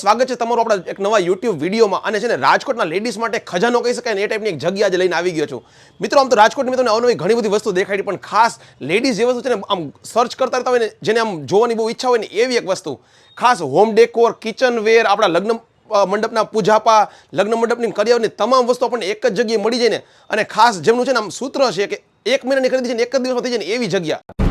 સ્વાગત છે તમારું આપણા એક નવા યુટ્યુબ વિડીયોમાં. અને છે ને, રાજકોટના લેડીઝ માટે ખજાનો કહી શકાય ને એ ટાઈપની એક જગ્યા આજે લઈને આવી ગયો છું. મિત્રો, આમ તો રાજકોટની તમને અવનવી ઘણી બધી વસ્તુ દેખાડી, પણ ખાસ લેડીઝ જે વસ્તુ છે ને, આમ સર્ચ કરતા હોય ને, જેને આમ જોવાની બહુ ઈચ્છા હોય ને, એવી એક વસ્તુ. ખાસ હોમ ડેકોર કિચન વેર આપણા લગ્ન મંડપના પૂજાપા, લગ્ન મંડપની કરિયાવરની તમામ વસ્તુ આપણને એક જ જગ્યાએ મળી જાય ને. અને ખાસ જેમનું છે ને, આમ સૂત્ર છે કે એક મહિનાની ખરીદી છે ને, એક જ દિવસમાં થઈ જાય ને, એવી જગ્યા.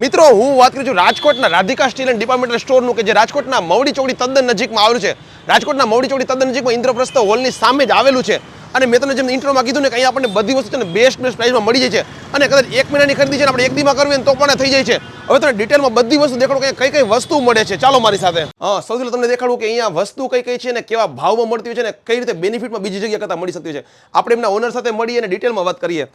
મિત્રો, હું વાત કરું છું રાજકોટના રાધિકા સ્ટીલ એન્ડ ડિપાર્ટમેન્ટલ સ્ટોરનું કે જે રાજકોટના મવડી ચોકડી તદ્દન નજીકમાં આવેલું છે. રાજકોટના મવડી ચોકડી તદ્દન નજીકમાં ઇન્દ્રપ્રસ્થ હોલની સામે જ આવેલું છે. અને મેં તમને જેમ ઇન્ટ્રોમાં કીધું ને કે અહીંયા આપણને બધી વસ્તુ છે ને બેસ્ટ બેસ્ટ પ્રાઇસમાં મળી જાય છે. અને કદાચ એક મહિનાની ખરીદી છે ને આપણે એક દીમાં કરવી તો પણ થઈ જાય છે. હવે તમને ડિટેલમાં બધી વસ્તુ દેખાડું કે કઈ કઈ વસ્તુ મળે છે. ચાલો મારી સાથે. હા સૌથી તમને દેખાડું કે અહીંયા વસ્તુ કઈ કઈ છે ને કેવા ભાવમાં મળતી હોય છે ને કઈ રીતે બેનિફિટમાં બીજી જગ્યા કરતાં મળી શકતી છે. આપણે એમના ઓનર સાથે મળી અને ડિટેલમાં વાત કરીએ.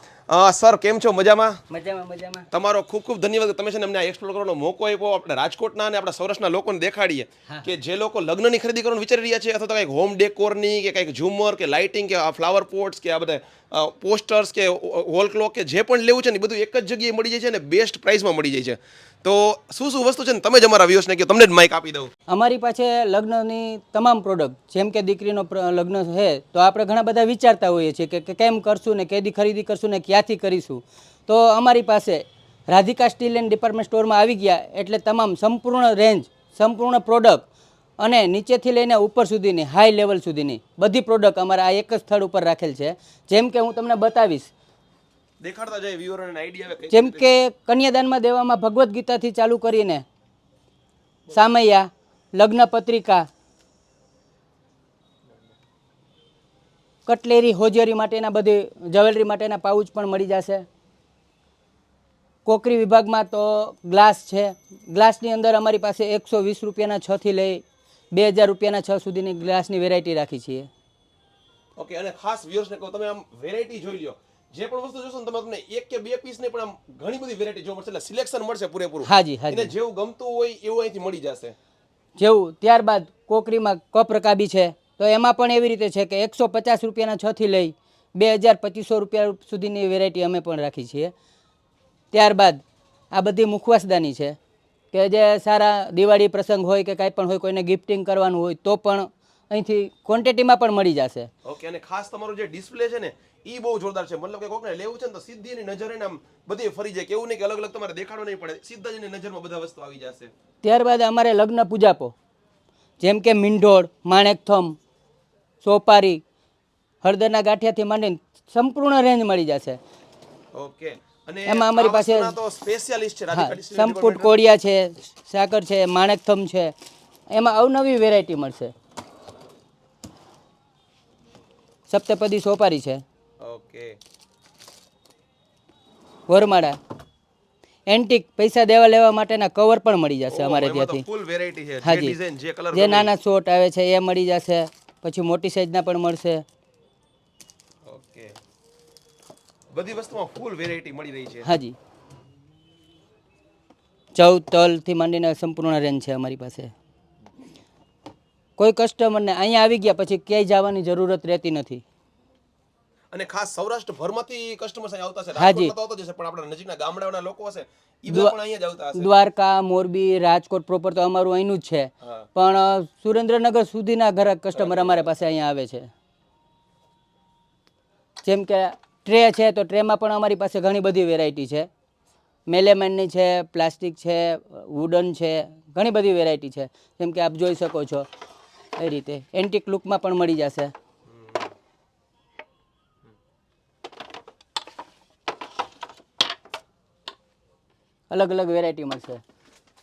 સર કેમ છો? મજામાં? મજામાં મજામાં. તમારો ખૂબ ખૂબ ધન્યવાદ. તમે છે ને અમને એક્સપ્લોર કરવાનો મોકો આપ્યો. આપણે રાજકોટના અને આપણા સૌરાષ્ટ્રના લોકોને દેખાડીએ કે જે લોકો લગ્નની ખરીદી કરવાનું વિચારી રહ્યા છે અથવા તો કંઈક હોમ ડેકોરની કે કંઈક ઝુમર કે લાઇટિંગ કે ફ્લાવર પોટ્સ કે આ બધા પોસ્ટર્સ કે વોલ ક્લોક કે જે પણ લેવું છે ને એ બધું એક જ જગ્યાએ મળી જાય છે અને બેસ્ટ પ્રાઇસમાં મળી જાય છે. તો શું શું વસ્તુ છે ને તમે જ અમારા વ્યુઅર્સને કે તમને જ માઇક આપી દઉં. અમારી પાસે લગ્નની તમામ પ્રોડક્ટ જેમ કે દીકરીનો લગ્ન છે, તો આપણે ઘણા બધા વિચારતા હોઈએ છીએ કે કેમ કરશું ને, કેદી ખરીદી કરશું ને, ક્યાંથી કરીશું. તો અમારી પાસે રાધિકા સ્ટીલ એન્ડ ડિપાર્ટમેન્ટ સ્ટોરમાં આવી ગયા, એટલે તમામ સંપૂર્ણ રેન્જ સંપૂર્ણ પ્રોડક્ટ અને નીચેથી લઈને ઉપર સુધીની હાઈ લેવલ સુધીની બધી પ્રોડક્ટ અમારા આ એક જ સ્થળ ઉપર રાખેલ છે. જેમ કે હું તમને બતાવીશ. દેખાડતા જાય વ્યુઅરને આઈડિયા જેમ કે કન્યાદાનમાં દેવામાં ભગવદ્ ગીતાથી ચાલુ કરીને સામૈયા લગ્ન પત્રિકા કટલેરી હોજરી માટેના બધી જ્વેલરી માટેના પાઉચ પણ મળી જશે. કોકરી વિભાગમાં તો ગ્લાસ છે. ગ્લાસની અંદર અમારી પાસે એકસો વીસ રૂપિયાના છથી લઈ બે હજાર રૂપિયાના છ સુધીની ગ્લાસની વેરાયટી રાખી છીએ. ઓકે અને ખાસ વ્યુઅર્સને કહો તમે આમ વેરાયટી જોઈ લ્યો. જે પણ વસ્તુ જોશો ને તમે તમને એક કે બે પીસ નહીં પણ આમ ઘણી બધી વેરાયટી જોવા મળશે એટલે સિલેક્શન મળશે પૂરેપૂરું. હાજી હાજી. જેવું ગમતું હોય એવું અહીંથી મળી જશે. જેવું ત્યારબાદ કોકરીમાં કપ રકાબી છે તો એમાં પણ એવી રીતે છે કે એકસો પચાસ રૂપિયાના છથી લઈ બે હજાર પચીસો રૂપિયા સુધીની વેરાયટી અમે પણ રાખી છીએ. ત્યારબાદ આ બધી મુખવાસદાની છે. કે જે સારા દિવાળી પ્રસંગ હોય કે કાંઈ પણ હોય કોઈને ગિફ્ટિંગ કરવાનું હોય તો પણ અહીંથી ક્વોન્ટિટીમાં પણ મળી જશે. ઓકે અને ખાસ તમારું જે ડિસ્પ્લે છે ને ઈ બહુ જોરદાર છે. મતલબ કે કોકને લેવું છે ને તો સીધી એની નજરે આમ બધી ફરી જાય. કે એવું નહીં કે અલગ અલગ તમારે દેખાડો નહીં પડે. સીધા જ એની નજરમાં બધા વસ્તુ આવી જશે. ત્યારબાદ અમારે લગ્ન પૂજાપો. જેમ કે મીંઢોળ માણેકથમ સોપારી હળદરના ગાંઠિયાથી માંડીને સંપૂર્ણ રેન્જ મળી જશે. ઓકે એમાં અમારી પાસે- સમપુટ સંપુટ કોડિયા છે સાકર છે માણેકથમ છે. એમાં અવનવી વેરાયટી મળશે. સપ્તપદી સોપારી છે. ઓકે. વરમાળા. એન્ટિક પૈસા દેવા લેવા માટેના કવર પણ મળી જશે અમારે ત્યાંથી. ફૂલ વેરાયટી છે. જે હાજી જે નાના શોટ આવે છે એ મળી જશે. પછી મોટી સાઈઝના પણ મળશે. ઓકે. બધી વસ્તુમાં ફૂલ વેરાયટી મળી રહી છે. હાજી. ચૌદ તલથી માંડીને સંપૂર્ણ રેન્જ છે અમારી પાસે. કોઈ કસ્ટમરને અહીંયા આવી ગયા પછી ક્યાંય જવાની જરૂરત રહેતી નથી. અને ખાસ સૌરાષ્ટ્ર ભરમાંથી કસ્ટમર્સ અહીંયા આવતા છે હાજી. આવતો જશે પણ આપણા નજીકના ગામડાઓના લોકો હશે દ્વારકા મોરબી રાજકોટ પ્રોપર તો અમારું અહીંનું જ છે. પણ સુરેન્દ્રનગર સુધીના ઘર કસ્ટમર અમારા પાસે અહીંયા આવે છે. જેમ કે ટ્રે છે તો ટ્રેમાં પણ અમારી પાસે ઘણી બધી વેરાયટી છે. મેલેમેનની છે પ્લાસ્ટિક છે વુડન છે ઘણી બધી વેરાયટી છે. જેમ કે આપ જોઈ શકો છો. એ રીતે. એન્ટિક લુકમાં પણ મળી જશે. અલગ અલગ વેરાયટી મળશે.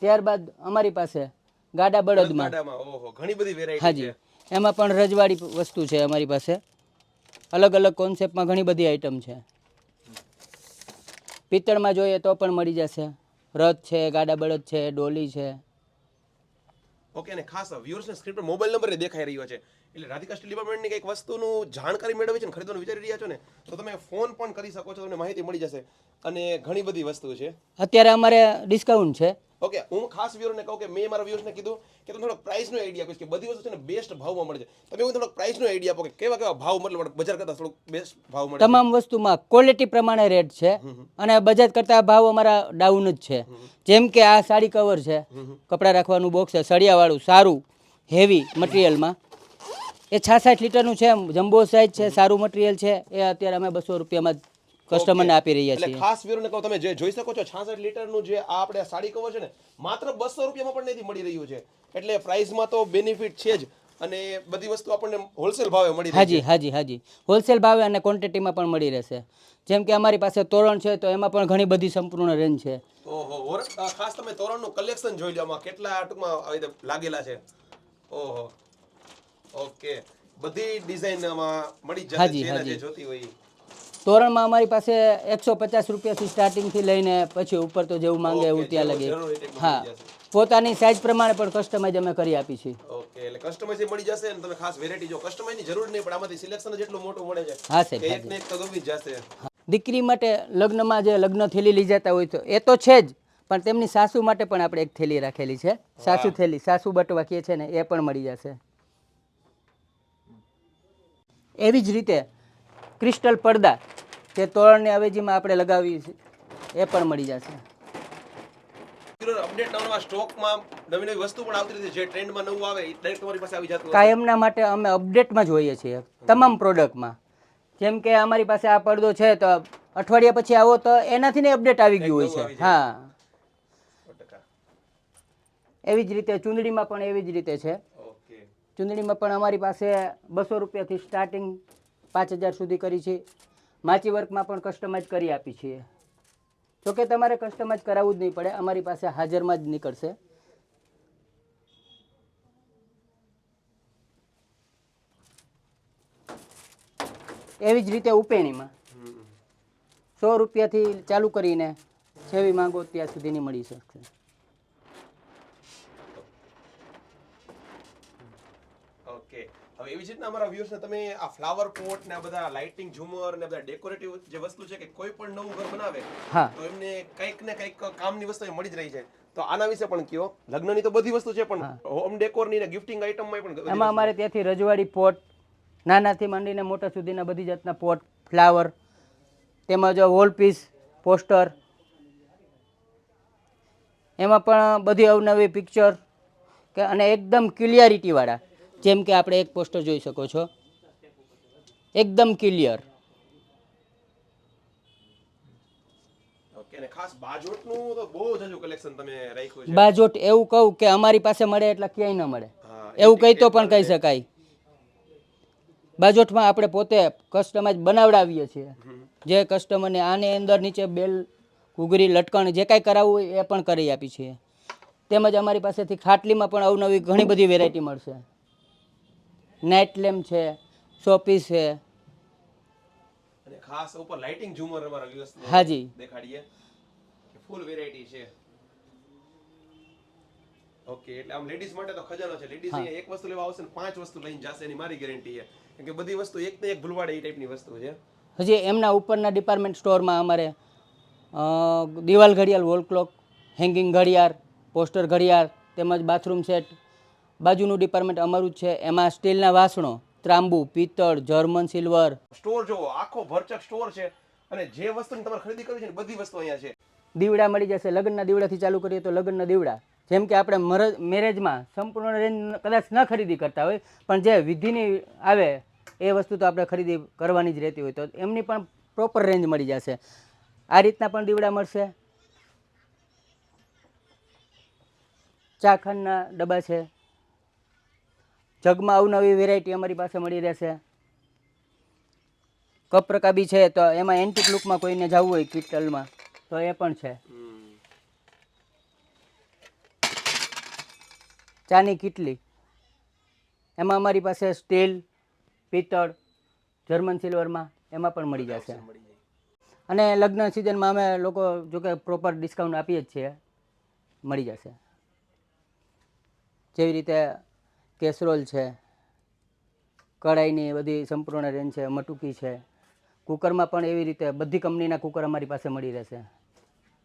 ત્યારબાદ અમારી પાસે ગાડા બળદમાં. ઘણી બધી વેરાયટી હાજી. એમાં પણ રજવાડી વસ્તુ છે અમારી પાસે. અલગ અલગ કોન્સેપ્ટમાં ઘણી બધી આઈટમ છે. પિત્તળમાં જોઈએ તો પણ મળી જશે. રથ છે ગાડા બળદ છે ડોલી છે. ઓકે અને ખાસ વ્યુઅર્સને સ્ક્રીન પર મોબાઈલ નંબર દેખાઈ રહ્યો છે. એટલે રાધિકા સ્ટીલ ડિપાર્ટમેન્ટની કંઈક વસ્તુનું જાણકારી મેળવી છે ને ખરીદવાનું વિચારી રહ્યા છો ને તો તમે ફોન પણ કરી શકો છો તમને માહિતી મળી જશે. અને ઘણી બધી વસ્તુ છે. અત્યારે અમારે ડિસ્કાઉન્ટ છે. ઓકે હું ખાસ વ્યુઅરને કહું કે મેં મારા વ્યુઅર્સને કીધું કે તમે થોડોક પ્રાઇસનો આઈડિયા કહીશ કે બધી વસ્તુ છે ને બેસ્ટ ભાવમાં મળે છે. તમે હું થોડોક પ્રાઇસનો આઈડિયા આપો કે કેવા કેવા ભાવ મતલબ બજાર કરતાં થોડુંક બેસ્ટ ભાવ મળે તમામ વસ્તુમાં ક્વોલિટી પ્રમાણે રેટ છે અને બજાજ કરતાં ભાવ અમારા ડાઉન જ છે. જેમ કે આ સાડી કવર છે કપડાં રાખવાનું બોક્સ છે સળિયાવાળું સારું હેવી મટીરિયલમાં એ છાસઠ લીટરનું છે જમ્બો સાઇઝ છે સારું મટીરિયલ છે એ અત્યારે અમે બસો રૂપિયામાં કસ્ટમરને આપી રહ્યા છીએ. ખાસ વ્યુઅરને કહું તમે જે જોઈ શકો છો 66 લીટરનું જે આ આપણે સાડી કવર છે ને માત્ર 200 રૂપિયામાં પણ નથી મળી રહ્યું છે. એટલે પ્રાઇસમાં તો બેનિફિટ છે જ અને બધી વસ્તુ આપણને હોલસેલ ભાવે મળી રહી છે. હાજી હાજી. હાજી હોલસેલ ભાવે અને ક્વોન્ટિટીમાં પણ મળી રહેશે. જેમ કે અમારી પાસે તોરણ છે તો એમાં પણ ઘણી બધી સંપૂર્ણ રેન્જ છે. ઓહો ખાસ તમે તોરણનું કલેક્શન જોઈ લો આમાં કેટલા ટૂંકમાં આવી લાગેલા છે. ઓહો. ઓકે બધી ડિઝાઇન આમાં મળી જાય જશે જે જોતી હોય. તોરણમાં અમારી પાસે એકસો પચાસ રૂપિયાથી સ્ટાર્ટિંગથી લઈને પછી ઉપર તો જેવું માંગે એવું ત્યાં લગી. હા પોતાની સાઇઝ પ્રમાણે પણ કસ્ટમાઇઝ અમે કરી આપી છીએ. ઓકે એટલે કસ્ટમાઇઝ મળી જશે અને તમે ખાસ વેરાયટી જો કસ્ટમાઇઝની જરૂર નહીં પણ આમાંથી સિલેક્શન જેટલું મોટું મળે છે હા સાહેબ એક ને એક તો ગમી જશે. દીકરી માટે લગ્નમાં જે લગ્ન થેલી લઈ જતા હોય તો એ તો છે જ પણ તેમની સાસુ માટે પણ આપણે એક થેલી રાખેલી છે. સાસુ થેલી સાસુ બટવા કહે છે ને એ પણ મળી જશે. એવી જ રીતે ક્રિસ્ટલ પડદા તે તોરણની અવેજીમાં આપણે લગાવીએ છીએ એ પણ મળી જશે. અપડેટ નવા સ્ટોકમાં નવી નવી વસ્તુ પણ આવતી રહી છે. જે ટ્રેન્ડમાં નવું આવે ડાયરેક્ટ તમારી પાસે આવી જતું કાયમના માટે અમે અપડેટમાં જ હોઈએ છીએ તમામ પ્રોડક્ટમાં જેમ કે અમારી પાસે આ પડદો છે તો અઠવાડિયા પછી આવો તો એનાથી ને અપડેટ આવી ગયું હોય છે. હા. એવી જ રીતે ચૂંદડીમાં પણ એવી જ રીતે છે. ચૂંદડીમાં પણ અમારી પાસે બસો રૂપિયાથી સ્ટાર્ટિંગ પાંચ હજાર સુધી કરી છે. માચી વર્કમાં પણ કસ્ટમાઇઝ કરી આપી છીએ જોકે તમારે કસ્ટમાઇઝ કરાવવું જ નહીં પડે અમારી પાસે હાજરમાં જ નીકળશે. એવી જ રીતે ઉપેણીમાં. સો રૂપિયાથી ચાલુ કરીને જેવી માંગો ત્યાં સુધીની મળી શકશે ઓકે હવે એવી જ રીતના અમારા વ્યૂઝ ને તમે આ ફ્લાવર પોટ ને આ બધા લાઇટિંગ ઝુમર ને બધા ડેકોરેટિવ જે વસ્તુ છે કે કોઈ પણ નવું ઘર બનાવે હા. તો એમને કંઈક ને કંઈક કામની વસ્તુ મળી જ રહી છે. તો આના વિશે પણ કયો? લગ્નની તો બધી વસ્તુ છે પણ હોમ ડેકોરની ને ગિફ્ટિંગ આઇટમમાં પણ એમાં અમારે ત્યાંથી રજવાડી પોટ નાનાથી માંડીને મોટા સુધીના બધી જાતના પોટ ફ્લાવર તેમજ વોલ પીસ પોસ્ટર એમાં પણ બધી અવનવી પિક્ચર કે અને એકદમ ક્લિયરિટીવાળા જેમ કે આપણે એક પોસ્ટર જોઈ શકો છો. એકદમ ક્લિયર બાજોટ એવું કહું કે અમારી પાસે મળે એટલે ક્યાંય ન મળે. એવું કહી તો પણ કહી શકાય. બાજોટમાં આપણે પોતે કસ્ટમાઇઝ બનાવડાવીએ છીએ. જે કસ્ટમરને આની અંદર નીચે બેલ ઘૂઘરી લટકણ જે કાંઈ કરાવવું હોય એ પણ કરી આપી છીએ તેમજ અમારી પાસેથી ખાટલીમાં પણ અવનવી ઘણી બધી વેરાયટી મળશે. નાઇટ લેમ્પ છે શોપીસ છે. અને ખાસ ઉપર લાઇટિંગ ઝુમર અમારા viewers હાજી. દેખાડીએ. ફૂલ વેરાયટી છે. ઓકે એટલે આમ લેડીઝ માટે તો ખજાનો છે. લેડીઝ એક વસ્તુ લેવા આવશે ને પાંચ વસ્તુ લઈને જશે એની મારી ગેરંટી છે. કેમ કે બધી વસ્તુ એક ને એક ભૂલવાડે એ ટાઈપની વસ્તુ છે. હજી એમના ઉપરના ડિપાર્ટમેન્ટ સ્ટોરમાં અમારે અ, દિવાલ ઘડિયાળ વોલ ક્લોક હેંગિંગ ઘડિયાળ પોસ્ટર ઘડિયાળ તેમજ બાથરૂમ સેટ બાજુનું ડિપાર્ટમેન્ટ અમારું જ છે. એમાં સ્ટીલના વાસણો ત્રાંબુ પિત્તળ જર્મન સિલ્વર સ્ટોર જોવો આખો ભરચક સ્ટોર છે. અને જે વસ્તુની તમારે ખરીદી કરવી છે ને બધી વસ્તુ અહીંયા છે. દીવડા મળી જશે. લગ્નના દીવડાથી ચાલુ કરીએ તો લગ્નના દીવડા. જેમ કે આપણે મરજ મેરેજમાં સંપૂર્ણ રેન્જ કદાચ ન ખરીદી કરતા હોય પણ જે વિધિની આવે એ વસ્તુ તો આપણે ખરીદી કરવાની જ રહેતી હોય. તો એમની પણ પ્રોપર રેન્જ મળી જશે. આ રીતના પણ દીવડા મળશે. ચાખંડના ડબ્બા છે. જગમાં અવનવી વેરાયટી અમારી પાસે મળી રહેશે. કપ રકાબી છે, તો એમાં એન્ટિક લુકમાં કોઈને જવું હોય ક્વિટલમાં તો એ પણ છે. ચાની કીટલી. એમાં અમારી પાસે સ્ટીલ, પિત્તળ, જર્મન સિલ્વરમાં એમાં પણ મળી જશે. અને લગ્ન સિઝનમાં અમે લોકો જોકે પ્રોપર ડિસ્કાઉન્ટ આપીએ જ છીએ, મળી જશે. જેવી રીતે કેસરોલ છે કઢાઈની બધી સંપૂર્ણ રેન્જ છે મટુકી છે. કુકરમાં પણ એવી રીતે બધી કંપનીના કુકર અમારી પાસે મળી રહેશે.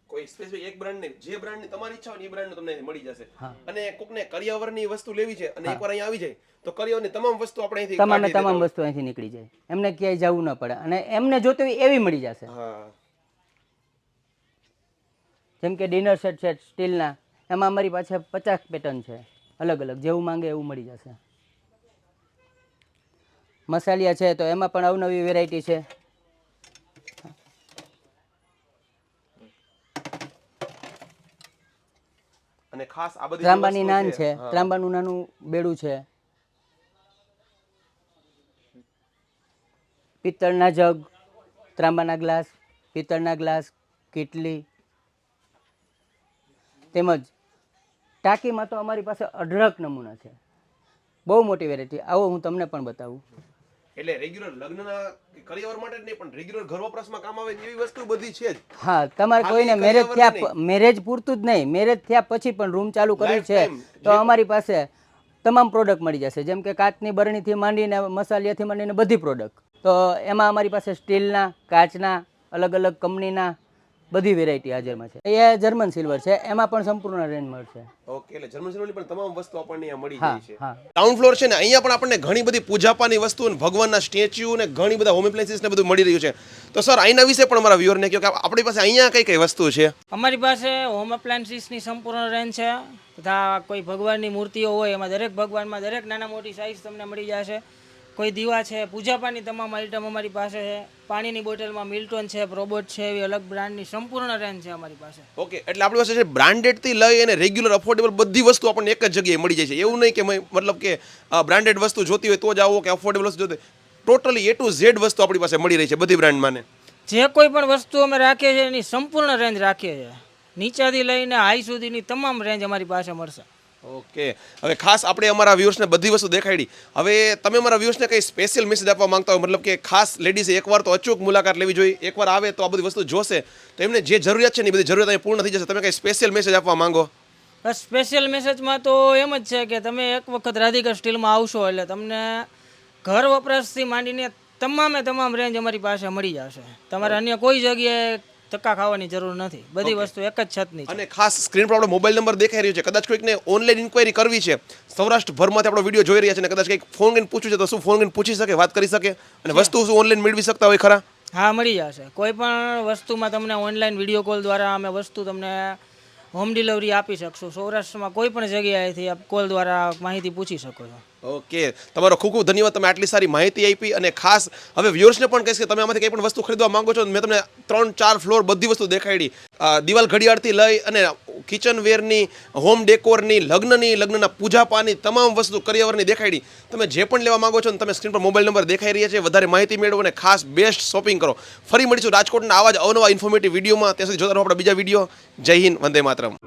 કોઈ સ્પેસિફિક એક બ્રાન્ડ નહીં જે બ્રાન્ડની તમારી ઈચ્છા હોય એ બ્રાન્ડનું તમને મળી જશે. અને કોકને કરિયાવરની વસ્તુ લેવી છે અને એકવાર અહીંયા આવી જાય તો કરિયાવરની તમામ વસ્તુ આપણે અહીંથી તમામે તમામ વસ્તુ અહીંથી નીકળી જાય. એમને ક્યાંય જવું ન પડે. અને એમને જોતી હોય એવી મળી જશે. જેમ કે ડિનર સેટ છે સ્ટીલના એમાં અમારી પાસે પચાસ પેટર્ન છે. અલગ અલગ જેવું માંગે એવું મળી જશે. મસાલિયા છે તો એમાં પણ અવનવી વેરાયટી છે. અને ખાસ આ બધી ત્રાંબાની નાન છે. ત્રાંબાનું નાનું બેડું છે. પિત્તળના જગ ત્રાંબાના ગ્લાસ પિત્તળના ગ્લાસ કેટલી તેમજ ટાંકીમાં તો અમારી પાસે અઢળક નમૂના છે. બહુ મોટી વેરાયટી આવો હું તમને પણ બતાવું. એટલે રેગ્યુલર લગ્નના કરિયર માટે જ નહીં પણ રેગ્યુલર ઘર વપરાશમાં કામ આવે એવી વસ્તુ બધી છે જ. હા તમારે કોઈને મેરેજ થયા મેરેજ પૂરતું જ નહીં. મેરેજ થયા પછી પણ રૂમ ચાલુ કર્યું છે તો અમારી પાસે તમામ પ્રોડક્ટ મળી જશે. જેમ કે કાચની બરણીથી માંડીને મસાલિયાથી માંડીને બધી પ્રોડક્ટ તો એમાં અમારી પાસે સ્ટીલના કાચના અલગ અલગ કંપનીના બધી વેરાયટી હાજરમાં છે. એ જર્મન સિલ્વર છે એમાં પણ સંપૂર્ણ રેન્જ મળશે. ઓકે એટલે જર્મન સિલ્વરની પણ તમામ વસ્તુ આપણને અહીંયા મળી જાય છે. હા. ગ્રાઉન્ડ ફ્લોર છે ને અહીંયા પણ આપણને ઘણી બધી પૂજાપાની વસ્તુઓ અને ભગવાનના સ્ટેચ્યુ અને ઘણી બધા હોમ એપ્લાયન્સીસ ને બધું મળી રહ્યું છે. તો સર આઈના વિશે પણ મારા વ્યુઅરને કહ્યું કે આપણી પાસે અહીંયા કઈ કઈ વસ્તુ છે? અમારી પાસે હોમ એપ્લાયન્સીસની સંપૂર્ણ રેન્જ છે. તથા કોઈ ભગવાનની મૂર્તિઓ હોય એમાં દરેક ભગવાનમાં દરેક નાના મોટી સાઇઝ તમને મળી જશે. કોઈ દીવા છે પૂજાપાની તમામ આઇટમ અમારી પાસે છે. પાણીની બોટલમાં મિલ્ટોન છે પ્રોબોટ છે એવી અલગ બ્રાન્ડની સંપૂર્ણ રેન્જ છે અમારી પાસે. ઓકે એટલે આપણી પાસે છે બ્રાન્ડેડથી લઈ અને રેગ્યુલર અફોર્ડેબલ બધી વસ્તુ આપણને એક જ જગ્યાએ મળી જાય છે. એવું નહીં કે મતલબ કે બ્રાન્ડેડ વસ્તુ જોતી હોય તો જ આવો કે અફોર્ડેબલ વસ્તુ જોતી ટોટલી એ ટુ ઝેડ વસ્તુ આપણી પાસે મળી રહી છે બધી બ્રાન્ડમાં જે કોઈ પણ વસ્તુ અમે રાખીએ છીએ એની સંપૂર્ણ રેન્જ રાખીએ છીએ. નીચાથી લઈને હાઈ સુધીની તમામ રેન્જ અમારી પાસે મળશે. ઓકે. હવે ખાસ આપણે અમારા વ્યૂઅર્સને બધી વસ્તુ દેખાડી હવે તમે અમારા વ્યૂઅર્સને કંઈ સ્પેશિયલ મેસેજ આપવા માંગતા હોય, મતલબ કે ખાસ લેડીઝ એકવાર તો અચૂક મુલાકાત લેવી જોઈએ, એકવાર આવે તો આ બધી વસ્તુ જોશે. તો એમને જે જરૂરિયાત છે ને એ બધી જરૂરિયાત અહીં પૂર્ણ થઈ જશે. તમે કઈ સ્પેશિયલ મેસેજ આપવા માંગો? સ્પેશિયલ મેસેજમાં તો એમ જ છે કે તમે એક વખત રાધિકા સ્ટીલમાં આવશો એટલે તમને ઘર વપરાશથી માંડીને તમામે તમામ રેન્જ અમારી પાસે મળી જશે. તમારે અન્ય કોઈ જગ્યાએ ધક્કા ખાવાની જરૂર નથી. બધી વસ્તુ એક જ છતની છે. અને ખાસ સ્ક્રીન પર આપણો મોબાઈલ નંબર દેખાઈ રહ્યો છે. કદાચ કોઈકને ઓનલાઈન ઇન્કવાયરી કરવી છે. સૌરાષ્ટ્ર ભરમાંથી આપણો વીડિયો જોઈ રહ્યા છે અને કદાચ કંઈક ફોન કરીને પૂછવું છે તો શું ફોન કરીને પૂછી શકે વાત કરી શકે? અને વસ્તુ શું ઓનલાઈન મેળવી શકતા હોય ખરા? હા મળી જશે. કોઈ પણ વસ્તુમાં તમને ઓનલાઈન વીડિયો કોલ દ્વારા અમે વસ્તુ તમને હોમ ડિલિવરી આપી શકશો. સૌરાષ્ટ્રમાં કોઈ પણ જગ્યાએથી આપ કોલ દ્વારા માહિતી પૂછી શકો છો. ઓકે. તમારો ખૂબ ખૂબ ધન્યવાદ. તમે આટલી સારી માહિતી આપી અને ખાસ હવે વ્યુઅર્સને પણ કહીશ કે તમે આમાંથી કંઈ પણ વસ્તુ ખરીદવા માંગો છો મેં તમને ત્રણ ચાર ફ્લોર બધી વસ્તુ દેખાડી. દિવાલ ઘડિયાળથી લઈ અને કિચન વેરની હોમ ડેકોરની, લગ્નની, લગ્નના પૂજાપાની તમામ વસ્તુ કરિયાવરની દેખાડી તમે જે પણ લેવા માગો છો ને તમે સ્ક્રીન પર મોબાઈલ નંબર દેખાઈ રહ્યા છે, વધારે માહિતી મેળવો અને ખાસ બેસ્ટ શોપિંગ કરો. ફરી મળીશું રાજકોટના આવા જ અવનવા ઇન્ફોર્મેટિવ વિડીયોમાં. ત્યાં સુધી જોતા રહો આપણા બીજા વીડિયો. જય હિન્દ, વંદે માતરમ.